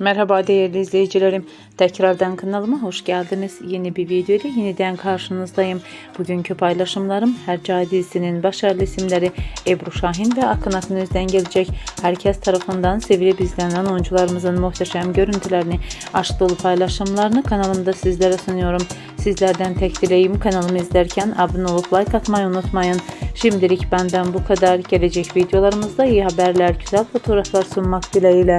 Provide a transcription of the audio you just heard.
Merhaba değerli izleyicilerim. Tekrardan kanalıma hoş geldiniz. Yeni bir video ile yeniden karşınızdayım. Bugünkü paylaşımlarım Hercai dizisinin başarılı isimleri Ebru Şahin ve Akın Akınöz'den gelecek. Herkes tarafından sevilip izlenen oyuncularımızın muhteşem görüntülerini, aşk dolu paylaşımlarını kanalımda sizlere sunuyorum. Sizlerden tek dileğim kanalımı izlerken abone olup like atmayı unutmayın. Şimdilik benden bu kadar. Gelecek videolarımızda iyi haberler, güzel fotoğraflar sunmak dileğiyle.